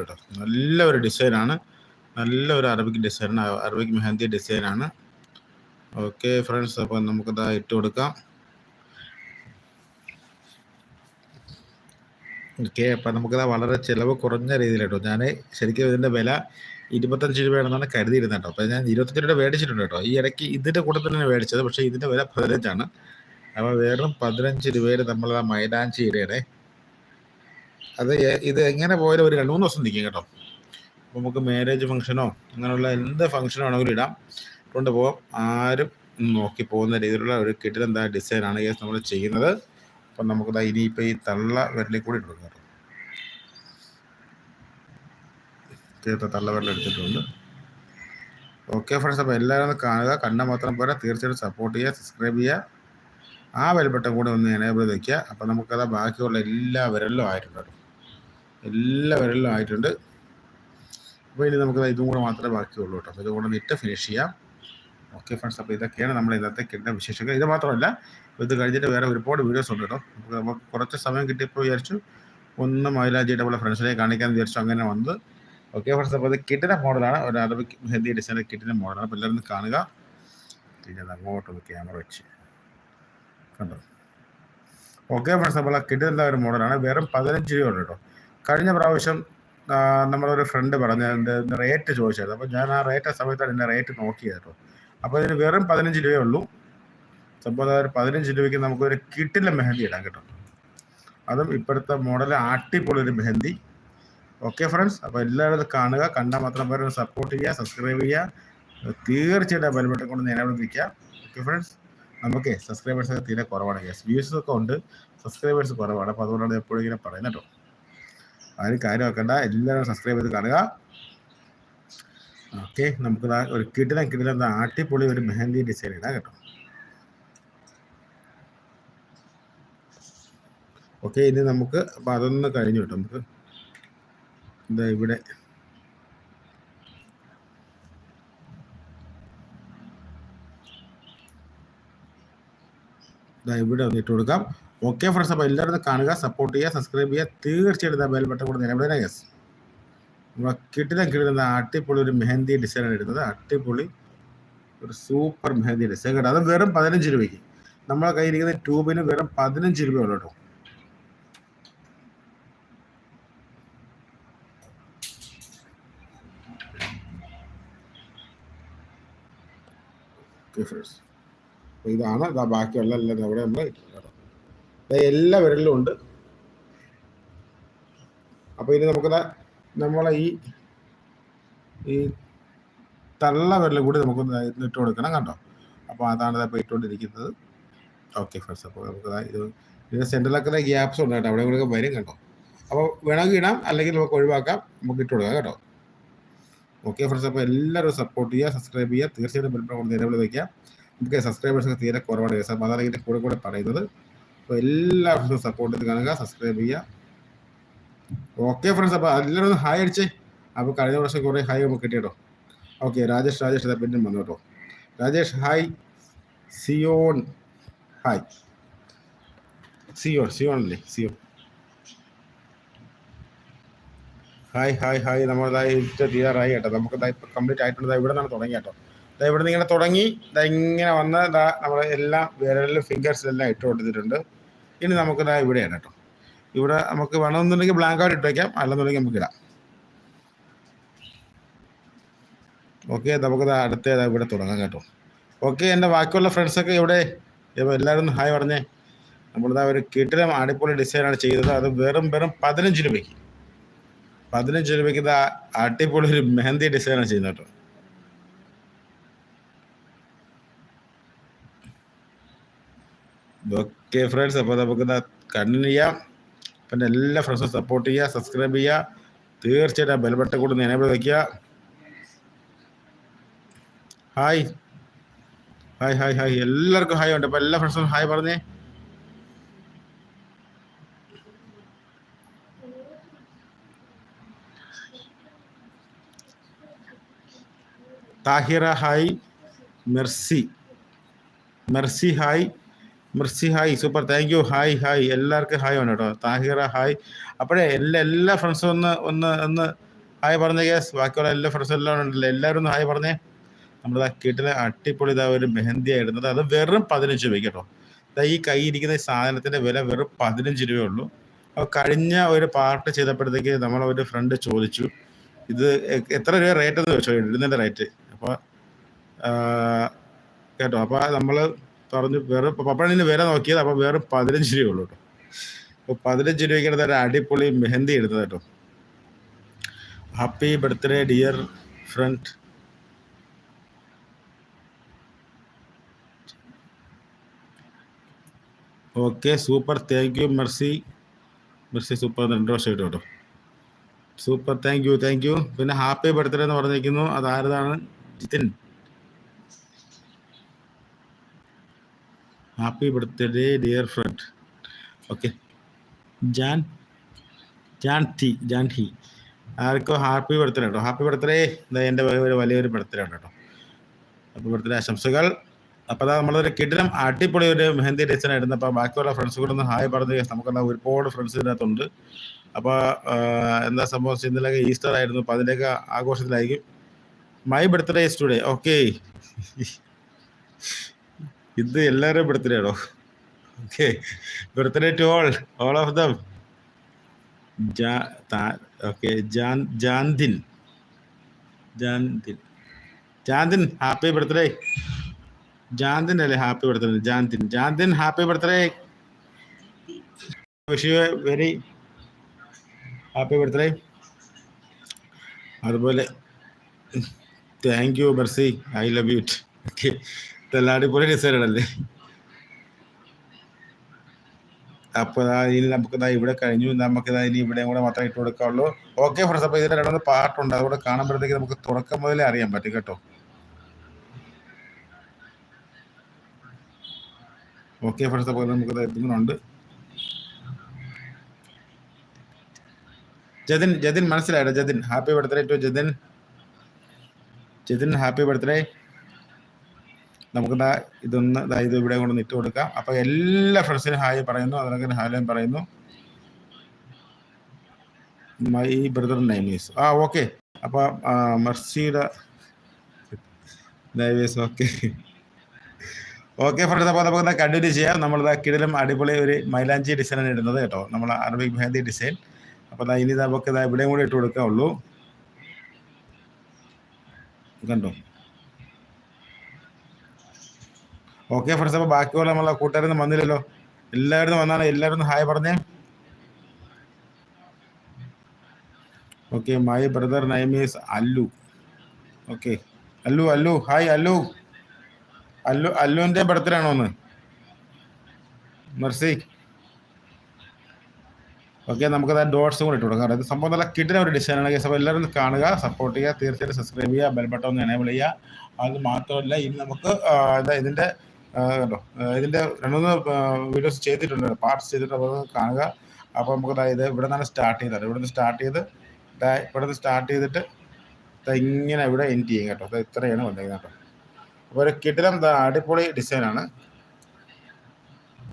കേട്ടോ. നല്ല ഒരു ഡിസൈനാണ്. നല്ല ഒരു അറബിക് ഡിസൈനാണ്. അറബിക് മെഹന്തി ഡിസൈനാണ്. ഓക്കെ ഫ്രണ്ട്സ് അപ്പോൾ നമുക്കത് ഇട്ട് കൊടുക്കാം. ഓക്കെ അപ്പം നമുക്കത് വളരെ ചിലവ് കുറഞ്ഞ രീതിയിലാട്ടോ. ഞാൻ ശരിക്കും ഇതിന്റെ വില ഇരുപത്തഞ്ച് രൂപയാണെന്നാണ് കരുതിയിരുന്നത് കേട്ടോ. അപ്പോൾ ഞാൻ ഇരുപത്തഞ്ച് രൂപ മേടിച്ചിട്ടുണ്ട് കേട്ടോ. ഈ ഇടയ്ക്ക് ഇതിന്റെ കൂടെ തന്നെ മേടിച്ചത്. പക്ഷേ ഇതിന്റെ വില പതിനഞ്ചാണ്. അപ്പോൾ വെറും പതിനഞ്ച് രൂപയിൽ നമ്മൾ ആ മൈലാഞ്ചി ഇടയുടെ അത് ഇത് എങ്ങനെ പോയാലും ഒരു രണ്ട് മൂന്ന് ദിവസം നിൽക്കും കേട്ടോ. അപ്പോൾ നമുക്ക് മാരേജ് ഫംഗ്ഷനോ അങ്ങനെയുള്ള എന്ത് ഫംഗ്ഷനോ ആണെങ്കിലും ഇടാം. കൊണ്ടുപോകാം ആരും നോക്കി പോകുന്ന രീതിയിലുള്ള ഒരു കിട്ടിലെന്താ ഡിസൈനാണ് ഈ നമ്മൾ ചെയ്യുന്നത്. അപ്പം നമുക്ക് ഇനിയിപ്പോൾ ഈ തള്ള വരലിൽ കൂടി ഇട്ടു കേട്ടോ. തീർത്ത തള്ള വിരൽ എടുത്തിട്ടുണ്ട്. ഓക്കെ ഫ്രണ്ട്സ് അപ്പോൾ എല്ലാവരും കാണുക. കണ്ട മാത്രം പോരാ. തീർച്ചയായിട്ടും സപ്പോർട്ട് ചെയ്യുക സബ്സ്ക്രൈബ് ചെയ്യുക. ആ വിലപ്പെട്ട കൂടെ ഒന്ന് എനേബിൾ വയ്ക്കുക അപ്പോൾ നമുക്കത് ബാക്കിയുള്ള എല്ലാ ആയിട്ടുണ്ട് കേട്ടോ. എല്ലാ ആയിട്ടുണ്ട്. അപ്പോൾ ഇനി നമുക്ക് ഇതും കൂടെ മാത്രമേ ബാക്കിയുള്ളൂ കേട്ടോ. അപ്പോൾ ഇതുകൂടെ ഇട്ട് ഫിനിഷ് ചെയ്യാം. ഓക്കെ ഫ്രണ്ട്സ് അപ്പോൾ ഇതൊക്കെയാണ് നമ്മൾ ഇന്നത്തെ കിട്ടുന്ന വിശേഷങ്ങൾ. ഇത് മാത്രമല്ല ഇത് കഴിഞ്ഞിട്ട് വേറെ ഒരുപാട് വീഡിയോസ് ഉണ്ട് കേട്ടോ. നമുക്ക് നമുക്ക് കുറച്ച് സമയം കിട്ടിയപ്പോൾ വിചാരിച്ചു ഒന്ന് മൈലാജിയുടെ പോലെ ഫ്രണ്ട്സിനെ കാണിക്കാൻ വിചാരിച്ചു അങ്ങനെ വന്നത്. ഓക്കെ ഫ്രണ്ട്സ് അപ്പോൾ ഇത് കിട്ടുന്ന മോഡലാണ് ഒരു അറബിക് ഹിന്ദി ഡിസൈനിൽ കിട്ടുന്ന മോഡലാണ് അപ്പോൾ എല്ലാവരും കാണുക. പിന്നെ അങ്ങോട്ടൊന്ന് ക്യാമറ വെച്ച്. കണ്ടോ? ഓക്കെ ഫ്രണ്ട്സ് അപ്പോൾ കിട്ടുന്ന ഒരു മോഡലാണ് വെറും പതിനഞ്ച് രൂപ ഉണ്ട് കേട്ടോ. കഴിഞ്ഞ പ്രാവശ്യം നമ്മളൊരു ഫ്രണ്ട് പറഞ്ഞ റേറ്റ് ചോദിച്ചായിരുന്നു. അപ്പോൾ ഞാൻ ആ റേറ്റ് സമയത്താണ് എന്റെ റേറ്റ് നോക്കിയത് കേട്ടോ അപ്പോൾ ഇതിന് വെറും പതിനഞ്ച് രൂപയേ ഉള്ളൂ. സംഭവം ഒരു പതിനഞ്ച് രൂപയ്ക്ക് നമുക്കൊരു കിട്ടിലെ മെഹന്തി ഇടാൻ കേട്ടോ. അതും ഇപ്പോഴത്തെ മോഡൽ അടിപൊളി ഒരു മെഹന്തി. ഓക്കെ ഫ്രണ്ട്സ് അപ്പോൾ എല്ലാവരും കാണുക. കണ്ടാൽ മാത്രം പേരെ. സപ്പോർട്ട് ചെയ്യുക സബ്സ്ക്രൈബ് ചെയ്യുക. തീർച്ചയായിട്ടും ബെൽബട്ടൺ കൊണ്ട് നേരെ നിൽക്കുക ഓക്കെ ഫ്രണ്ട്സ് നമുക്ക് സബ്സ്ക്രൈബേഴ്സ് തീരെ കുറവാണ് യെസ് വ്യൂസ് ഒക്കെ ഉണ്ട്. സബ്സ്ക്രൈബേഴ്സ് കുറവാണ്. അപ്പോൾ അതുകൊണ്ടാണ് എപ്പോഴും ഇങ്ങനെ പറയുന്നത് കേട്ടോ ആരും കാര്യം വെക്കണ്ട എല്ലാവരും സബ്സ്ക്രൈബ് ചെയ്ത് കാണുക. ഓക്കെ നമുക്ക് ഒരു കിടിലം കിടിലം ആട്ടിപ്പൊളി ഒരു മെഹന്തി ഡിസൈൻ ഇടാം കേട്ടോ. ഓക്കെ ഇനി നമുക്ക് അപ്പം അതൊന്ന് കഴിഞ്ഞു കേട്ടോ നമുക്ക്. എന്താ ഇവിടെ. ഇവിടെ ഒന്ന് ഇട്ട് കൊടുക്കാം. ഓക്കെ ഫ്രണ്ട്സ് അപ്പോൾ എല്ലാവരും കാണുക സപ്പോർട്ട് ചെയ്യുക സബ്സ്ക്രൈബ് ചെയ്യുക. തീർച്ചയായിട്ടും ബെൽ ബട്ടൺ കൂടെ നിലവിലെ യെസ് നമ്മൾ കിട്ടില്ല കിട്ടുന്ന അടിപൊളി ഒരു മെഹന്തി ഡിസൈനാണ് ഇടുന്നത്. അടിപൊളി ഒരു സൂപ്പർ മെഹന്തി ഡിസൈൻ കേട്ടോ അത് വെറും പതിനഞ്ച് രൂപയ്ക്ക്. നമ്മളെ കയ്യിരിക്കുന്ന ട്യൂബിന് വെറും പതിനഞ്ച് രൂപ ഉള്ളൂ കേട്ടോ. ഇതാണ് ഇതാ ബാക്കിയുള്ള എല്ലാം അവിടെ നമ്മൾ എല്ലാ വിരലിലും ഉണ്ട്. അപ്പോൾ ഇനി നമുക്ക് നമ്മളെ ഈ ഈ തള്ള വിരലും കൂടി നമുക്ക് ഇട്ട് കൊടുക്കണം കണ്ടോ? അപ്പോൾ അതാണ് ഇപ്പോൾ ഇട്ടുകൊണ്ടിരിക്കുന്നത് ഓക്കെ ഫ്രണ്ട്സ് അപ്പോൾ നമുക്ക് ഇത് ഇതിന്റെ സെന്ററിലൊക്കെ ഗ്യാപ്സ് ഉണ്ട് കേട്ടോ. അവിടെ കൂടെ വരും കേട്ടോ അപ്പോൾ വേണമെങ്കിൽ ഇടാം അല്ലെങ്കിൽ നമുക്ക് ഒഴിവാക്കാം. നമുക്ക് ഇട്ട് കൊടുക്കാം കേട്ടോ. ഓക്കെ ഫ്രണ്ട്സ് അപ്പോൾ എല്ലാവരും സപ്പോർട്ട് ചെയ്യുക സബ്സ്ക്രൈബ് ചെയ്യുക. തീർച്ചയായിട്ടും ബെൽ ബട്ടൺ നിലവിൽ വയ്ക്കുക നമുക്ക് സബ്സ്ക്രൈബേഴ്സ് തീരെ കുറവാണ് സാർ അതാണ് ഇതിന്റെ കൂടെ കൂടെ പറയുന്നത്. അപ്പോൾ എല്ലാവർക്കും സപ്പോർട്ട് ചെയ്ത് കാണുക സബ്സ്ക്രൈബ് ചെയ്യുക. ഓക്കെ ഫ്രണ്ട്സ് അപ്പോൾ എല്ലാവരും ഒന്ന് ഹായ് അടിച്ചേ. അപ്പോൾ കഴിഞ്ഞ വർഷം കുറേ ഹായ് നമുക്ക് കിട്ടിയോ ഓക്കെ രാജേഷ് രാജേഷ് ഇതാ പിന്നെ വന്നു കേട്ടോ. Rajesh hi Zion hi Zion Zion അല്ലേ? സിയോൺ. ഹായ് ഹായ് ഹായ് നമ്മളതായി തീരാറായി കേട്ടോ. നമുക്ക് ഇപ്പം കംപ്ലീറ്റ് ആയിട്ടുണ്ട് ഇവിടെ നിന്നാണ് തുടങ്ങി കേട്ടോ. ദാ ഇവിടെ നിന്ന് ഇങ്ങനെ തുടങ്ങി ഇതാ ഇങ്ങനെ വന്ന് ഇതാ നമ്മൾ എല്ലാം വിരലിലും ഫിംഗേഴ്സിലെല്ലാം ഇട്ട് കൊടുത്തിട്ടുണ്ട് ഇനി നമുക്ക് ഇവിടെയാണ് കേട്ടോ. ഇവിടെ നമുക്ക് വേണമെന്നുണ്ടെങ്കിൽ ബ്ലാങ്ക് ആയിട്ട് ഇട്ട് വയ്ക്കാം അല്ലെന്നുണ്ടെങ്കിൽ നമുക്ക് ഇടാം. ഓക്കെ നമുക്ക് ദാ അടുത്ത ഇവിടെ തുടങ്ങാം കേട്ടോ. ഓക്കെ എന്റെ ബാക്കിയുള്ള ഫ്രണ്ട്സൊക്കെ ഇവിടെ എല്ലാവരും ഹായ് പറഞ്ഞേ. നമ്മളിതാ ഒരു കിട്ടിലും അടിപൊളി ഡിസൈനാണ് ചെയ്തത്. അത് വെറും വെറും പതിനഞ്ച് രൂപയ്ക്ക്. പതിനഞ്ച് രൂപയ്ക്ക് ഇത് അടിപൊളി ഒരു മെഹന്തി ഡിസൈനാണ് ചെയ്യുന്നത് കേട്ടോ. ഓക്കെ ഫ്രണ്ട്സ് അപ്പോൾ നമുക്ക് കണ്ടിന്യൂ ചെയ്യാം. പിന്നെ എല്ലാ ഫ്രണ്ട്സും സപ്പോർട്ട് ചെയ്യുക സബ്സ്ക്രൈബ് ചെയ്യുക. തീർച്ചയായിട്ടും ആ ബെൽബട്ട കൂടെ നിലവിൽ വയ്ക്കുക ഹായ് ഹായ് ഹായ് ഹായ് എല്ലാവർക്കും ഹായ് ഉണ്ട്. അപ്പോൾ എല്ലാ ഫ്രണ്ട്സും ഹായ് പറഞ്ഞേ. Tahira hi Mercy. Mercy hi Mercy hi super thank you hi hi എല്ലാവർക്കും ഹായ് വേണം കേട്ടോ താഹിറ ഹായ് അപ്പോഴേ എല്ലാ എല്ലാ ഫ്രണ്ട്സും ഒന്ന് ഒന്ന് ഒന്ന് ഹായ് പറഞ്ഞ ഗ്യാസ് ബാക്കിയുള്ള എല്ലാ ഫ്രണ്ട്സും എല്ലാം ഉണ്ടല്ലോ? എല്ലാവരും ഒന്ന് ഹായ് പറഞ്ഞേ. നമ്മുടെ കിട്ടുന്ന അട്ടിപ്പൊളി ഇതാ ഒരു മെഹന്തി ആയിരുന്നത് അത് വെറും പതിനഞ്ച് രൂപയ്ക്ക് കേട്ടോ ഈ കൈ ഇരിക്കുന്ന സാധനത്തിന്റെ വില വെറും പതിനഞ്ച് രൂപയേ ഉള്ളൂ. അപ്പോൾ കഴിഞ്ഞ ഒരു പാർട്ട് ചെയ്തപ്പോഴത്തേക്ക് നമ്മളെ ഒരു ഫ്രണ്ട് ചോദിച്ചു ഇത് എത്ര രൂപ റേറ്റ് എന്ന് ചോദിച്ചോ. ഇടുന്നതിന്റെ റേറ്റ് അപ്പോൾ കേട്ടോ. അപ്പോൾ നമ്മൾ പറഞ്ഞു വെറും പപ്പണിന് വില നോക്കിയത് അപ്പോൾ വേറെ പതിനഞ്ച് രൂപ ഉള്ളൂ കേട്ടോ. അപ്പോൾ പതിനഞ്ച് രൂപയ്ക്ക് ഒരു അടിപൊളി മെഹന്തി എടുത്തത് കേട്ടോ. Happy birthday dear friend. Okay super. Thank you Mercy Mercy super. രണ്ട് വർഷമായിട്ട് കേട്ടോ. Super. Thank you thank you പിന്നെ ഹാപ്പി ബർത്ത്ഡേ എന്ന് പറഞ്ഞിരിക്കുന്നു. അതാരതാണ് Jithin. Happy birthday dear friend okay Jan ജാൻ ടി ജാൻ ടി ആർക്കോ ഹാപ്പി ബർത്ത്ഡേ കേട്ടോ ഹാപ്പി ബർത്ത്ഡേ എന്താ എന്റെ ഒരു വലിയൊരു ബർത്ത്ഡേ ആണ് കേട്ടോ ഹാപ്പി ബർത്ത്ഡേ ആശംസകൾ. അപ്പോൾ അതാ നമ്മളൊരു കിടിലം അടിപൊളി ഒരു മെഹന്തി ഡിസൈൻ ആയിരുന്നു. അപ്പോൾ ബാക്കിയുള്ള ഫ്രണ്ട്സ് കൂടെ ഒന്ന് ഹായ് പറഞ്ഞു നമുക്കെന്താ ഒരുപാട് ഫ്രണ്ട്സ് ഇതിനകത്തുണ്ട്. അപ്പോൾ എന്താ സംഭവം? ഇന്നലെ ഈസ്റ്റർ ആയിരുന്നു. അപ്പോൾ അതിന്റെയൊക്കെ ആഘോഷത്തിലായിരിക്കും. My birthday is today okay ഇത് എല്ലാവരും ബർത്ത്ഡേ ആണോ? Okay birthday to all all of them okay Jan ജാന്തിൻ ജാന്തിൻ ജാന്തിൻ ഹാപ്പി ബർത്ത്ഡേ ജാന്തിൻ അല്ലേ ഹാപ്പി ബർത്ത്ഡേ ജാന്തിൻ ജാന്തിൻ happy birthday wish you very happy birthday അതുപോലെ thank you Mercy I love you okay ഇതെല്ലാം അടിപൊളി ഡിസൈഡല്ലേ അപ്പോൾ ഇനി നമുക്ക് ദാ ഇവിടെ കഴിഞ്ഞു. നമുക്ക് ദാ ഇനി ഇവിടെ കൂടെ മാത്രമേ ഇട്ട് കൊടുക്കാവുള്ളൂ. ഓക്കെ ഫ്രണ്ട്സ് അപ്പോൾ ഇതിന്റെ രണ്ടൊന്ന് പാട്ടുണ്ട് അതുകൂടെ കാണുമ്പോഴത്തേക്ക് നമുക്ക് തുടക്കം മുതലേ അറിയാൻ പറ്റും കേട്ടോ. ഓക്കെ ഫ്രണ്ട്സ് അപ്പോൾ നമുക്ക് എത്തുന്നുണ്ട് Jathin Jathin മനസ്സിലായിട്ടോ Jathin happy birthday to Jathin. Jathin happy birthday നമുക്ക് ഇതൊന്ന് ഇത് ഇവിടെ കൊണ്ട് ഇട്ട് കൊടുക്കാം. അപ്പൊ എല്ലാ ഫ്രണ്ട്സിനും ഹായ് പറയുന്നു അതിനൊക്കെ ഹാലയും പറയുന്നു. മൈ ബ്രദർ നൈമീസ് ആ ഓക്കെ അപ്പൊ ആ, മെർസിയുടെ നൈമീസ് ഓക്കെ ഓക്കെ ഫ്രണ്ട്സ് അപ്പോൾ നമുക്ക് കണ്ടിന്യൂ ചെയ്യാം. നമ്മൾ കിടിലും അടിപൊളി ഒരു മൈലാഞ്ചി ഡിസൈൻ ആണ് ഇടുന്നത് കേട്ടോ. നമ്മൾ അറബിക് മെഹന്തി ഡിസൈൻ അപ്പോൾ ഇനി നമുക്ക് ദാ ഇവിടെയും കൂടി ഇട്ട് കൊടുക്കാവുള്ളൂ. കണ്ടോ? ഓക്കെ ഫ്രണ്ട്സ് അപ്പോൾ ബാക്കിയുള്ള നമ്മളെ കൂട്ടുകാരൊന്നും വന്നില്ലല്ലോ. എല്ലാവരും വന്നാണ് എല്ലാവരും ഹായ് പറഞ്ഞേ. ഓക്കെ മൈ ബ്രദർ നൈമീസ് അല്ലു ഓക്കെ അല്ലു അല്ലു ഹായ് അല്ലു അല്ലു അല്ലുവിന്റെ ബർത്ത്ഡേ ആണോ ഒന്ന് മെർസി ഓക്കെ നമുക്ക് ആ ഡോട്ട്സും കൂടി ഇട്ട് കൊടുക്കാം അതായത് സംഭവം നല്ല കിട്ടുന്ന ഒരു ഡിസൈനാണ് കേസ് അപ്പോൾ എല്ലാവരും കാണുക സപ്പോർട്ട് ചെയ്യുക. തീർച്ചയായിട്ടും സബ്സ്ക്രൈബ് ചെയ്യുക ബെൽ ബട്ടൺ ഒന്ന് എനേബിൾ ചെയ്യുക. അത് മാത്രമല്ല ഇനി നമുക്ക് ഇതിന്റെ കണ്ടോ. ഇതിന്റെ രണ്ടുമൂന്ന് വീഡിയോസ് ചെയ്തിട്ടുണ്ട്. പാർട്സ് ചെയ്തിട്ട് അപ്പോൾ കാണുക. അപ്പോൾ നമുക്ക് ഇത് ഇവിടെ നിന്നാണ് സ്റ്റാർട്ട് ചെയ്തത്. ഇവിടെ നിന്ന് സ്റ്റാർട്ട് ചെയ്ത് ഇവിടെ നിന്ന് സ്റ്റാർട്ട് ചെയ്തിട്ട് ഇങ്ങനെ ഇവിടെ എൻഡ് ചെയ്യും കേട്ടോ. അത് ഇത്രയാണ് വന്നേക്കുന്നത് കേട്ടോ. അപ്പോൾ ഒരു കിടിലം അടിപൊളി ഡിസൈനാണ്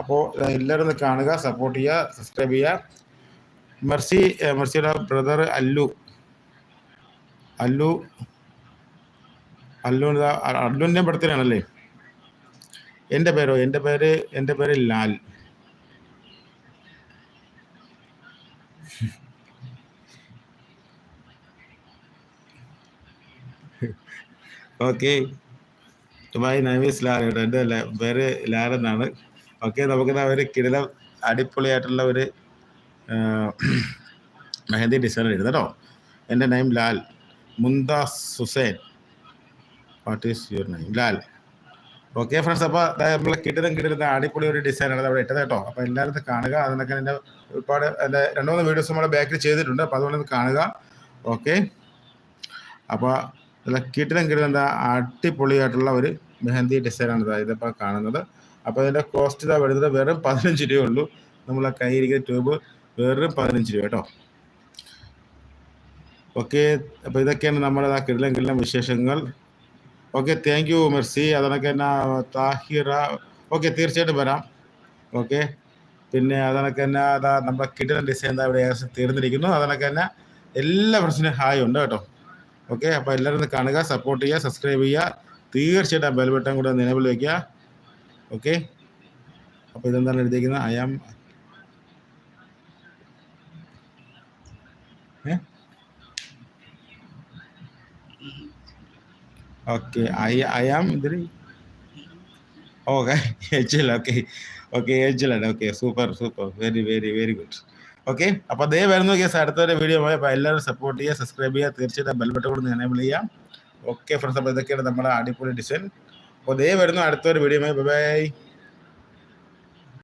അപ്പോൾ എല്ലാവരും കാണുക സപ്പോർട്ട് ചെയ്യുക സബ്സ്ക്രൈബ് ചെയ്യുക. മെർസി മെർസിയുടെ ബ്രദർ അല്ലു അല്ലു. അല്ലു. അല്ലുവിന്റെ ബർത്ത്ഡേ ആണല്ലേ? എന്റെ പേരോ? എന്റെ പേര് എന്റെ പേര് ലാൽ. ഓക്കെ മൈ നൈമീസ് ലാൽ ല- പേര് ലാൽ എന്നാണ്. ഓക്കെ നമുക്ക് ഒരു കിടിലം അടിപൊളിയായിട്ടുള്ള ഒരു മെഹന്തി ഡിസൈൻ എഴുതാം കേട്ടോ. എന്റെ name Lal. Mumtaz Hussain. What is your name Lal. Okay friends അപ്പോൾ നമ്മളെ കിട്ടുന്ന കിട്ടുന്ന അടിപൊളി ഒരു ഡിസൈനാണ് അവിടെ ഇട്ടത് കേട്ടോ. അപ്പോൾ എല്ലാവരും കാണുക. അതിനൊക്കെ എന്റെ ഒരുപാട് എന്റെ രണ്ട് മൂന്ന് വീഡിയോസ് നമ്മുടെ ബാക്കിൽ ചെയ്തിട്ടുണ്ട്. അപ്പോൾ അതുകൊണ്ട് കാണുക. ഓക്കെ അപ്പോൾ നല്ല കിട്ടിലും കിട്ടുന്ന എന്താ അടിപൊളിയായിട്ടുള്ള ഒരു മെഹന്തി ഡിസൈനാണ് ആണ് ഇതിപ്പോൾ കാണുന്നത്. അപ്പോൾ ഇതിന്റെ കോസ്റ്റ് ഇതാ വരുന്നത് വെറും പതിനഞ്ച് രൂപയേ ഉള്ളൂ. നമ്മളെ കയ്യിരിക്കുന്ന ട്യൂബ് വെറും പതിനഞ്ച് രൂപ കേട്ടോ. ഓക്കെ അപ്പോൾ ഇതൊക്കെയാണ് നമ്മുടെ ആ കിടലം കിടലം വിശേഷങ്ങൾ. ഓക്കെ താങ്ക് യു മെർസി അതണക്ക് തന്നെ താഹിറ ഓക്കെ തീർച്ചയായിട്ടും വരാം. ഓക്കെ പിന്നെ അതണക്ക് തന്നെ അതാ നമ്മുടെ കിടിലൻ ഡിസൈൻ എന്താ ഇവിടെ ഏകദേശം തീർന്നിരിക്കുന്നു. അതണക്ക് തന്നെ എല്ലാ ഫ്രണ്ട്സിനും ഹായ് ഉണ്ട് കേട്ടോ. ഓക്കെ അപ്പോൾ എല്ലാവരും ഒന്ന് കാണുക സപ്പോർട്ട് ചെയ്യുക സബ്സ്ക്രൈബ് ചെയ്യുക. തീർച്ചയായിട്ടും ബെൽ ബട്ടൺ കൂടെ നിലവിൽ വയ്ക്കുക ഓക്കെ അപ്പോൾ ഇതെന്താണ് എഴുതിയിരിക്കുന്നത് I am okay I I am ഇതിൽ ഓക്കെ എച്ചിൽ okay okay എച്ചിലാണ് okay super super very very very good okay അപ്പോൾ അതേ വരുന്ന കേസ് അടുത്തൊരു വീഡിയോ അപ്പോൾ എല്ലാവരും സപ്പോർട്ട് ചെയ്യുക സബ്സ്ക്രൈബ് ചെയ്യുക തീർച്ചയായിട്ടും ബെൽബട്ടൺ കൂടെ എനേബിൾ ചെയ്യാം ഓക്കെ ഫ്രണ്ട്സ് അപ്പോൾ ഇതൊക്കെയാണ് നമ്മുടെ അടിപൊളി ഡിസൈൻ അപ്പോൾ അതേ വരുന്നു അടുത്തൊരു വീഡിയോ ബൈ ബൈ